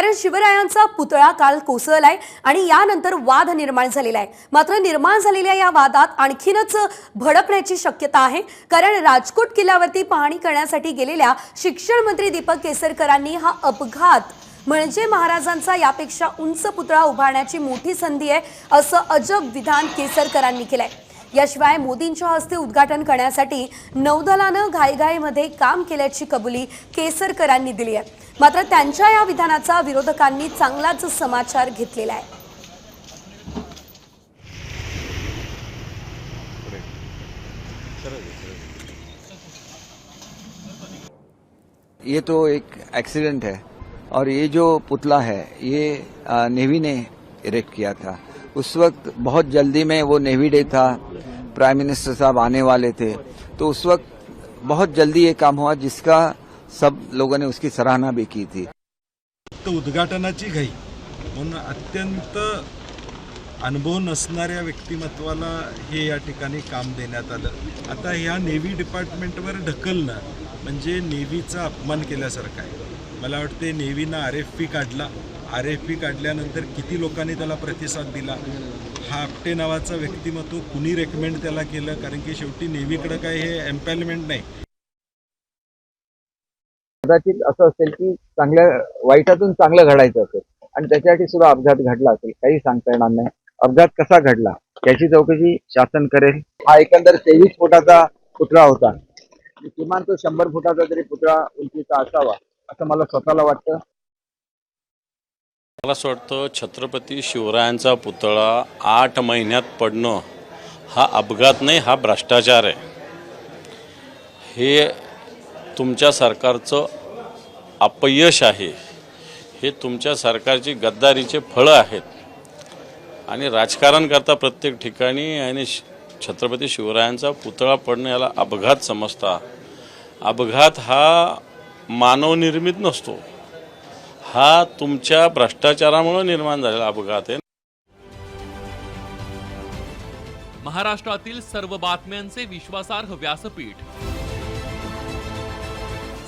कारण शिवरायांचा पुतळा काल कोसळलाय आणि यानंतर वाद निर्माण झालेला आहे. मात्र निर्माण झालेल्या या वादात आणखीनच भडकण्याची शक्यता आहे. कारण राजकोट किल्ल्यावरती पाहणी करण्यासाठी गेलेल्या शिक्षण मंत्री दीपक केसरकरांनी हा अपघात म्हणजे महाराजांचा यापेक्षा उंच पुतळा उभारण्याची मोठी संधी आहे असं अजब विधान केसरकरांनी केलंय. याशिवाय मोदींच्या हस्ते उद्घाटन करण्यासाठी नौदलानं घाईघाईमध्ये काम केल्याची कबुली केसरकरांनी दिली आहे. मात्र त्यांच्या या विधानाचा विरोधकांनी चांगलाच समाचार घेतलेला आहे. ये तो एक एक्सीडेंट है और ये जो पुतला है ये नेवी ने इरेक्ट किया था। उस वक्त बहुत जल्दी में वो नेवी डे था प्राइम मिनिस्टर साहब आने वाले थे। तो उस वक्त बहुत जल्दी ये काम हुआ जिसका सब लोगों ने उसकी सराहना भी की थी। फक्त उद्घाटनाची घाई म्हणून अत्यंत अनुभव नसणाऱ्या व्यक्तिमत्वाला हे या ठिकाणी काम देण्यात आलं. आता ह्या नेव्ही डिपार्टमेंटवर ढकलणं म्हणजे नेव्हीचा अपमान केल्यासारखा आहे. मला वाटते नेव्हीनं आर एफ पी काढला. आर एफ पी काढल्यानंतर किती लोकांनी त्याला प्रतिसाद दिला? हा आपटे नावाचा व्यक्तिमत्व कुणी रेकमेंड त्याला केलं? कारण की शेवटी नेव्हीकडं काय हे एम्पॅलमेंट नाही. कदाचित असं असेल की चांगल्या वाईटातून चांगलं घडायचं असेल आणि त्याच्यासाठी सुद्धा अपघात घडला असेल काही सांगता येणार नाही. अपघात कसा घडला याची चौकशी शासन करेल. हा एकंदर तेवीस फुटाचा पुतळा होता. किमान तो शंभर फुटाचा तरी पुतळा उंचीचा असावा असं मला स्वतःला वाटतं. मला असं वाटतं छत्रपती शिवरायांचा पुतळा आठ महिन्यात पडणं हा अपघात नाही हा भ्रष्टाचार आहे. हे तुमच्या सरकारचं अपयश आहे. हे तुमच्या सरकारची गद्दारीचे फळं आहेत. आणि राजकारण करता प्रत्येक ठिकाणी आणि श- छत्रपती शिवरायांचा पुतळा पडणे याला अपघात समजता. अपघात हा मानवनिर्मित नसतो. हा तुमच्या भ्रष्टाचारामुळे निर्माण झालेला अपघात आहे. महाराष्ट्रातील सर्व बातम्यांचे विश्वासार्ह व्यासपीठ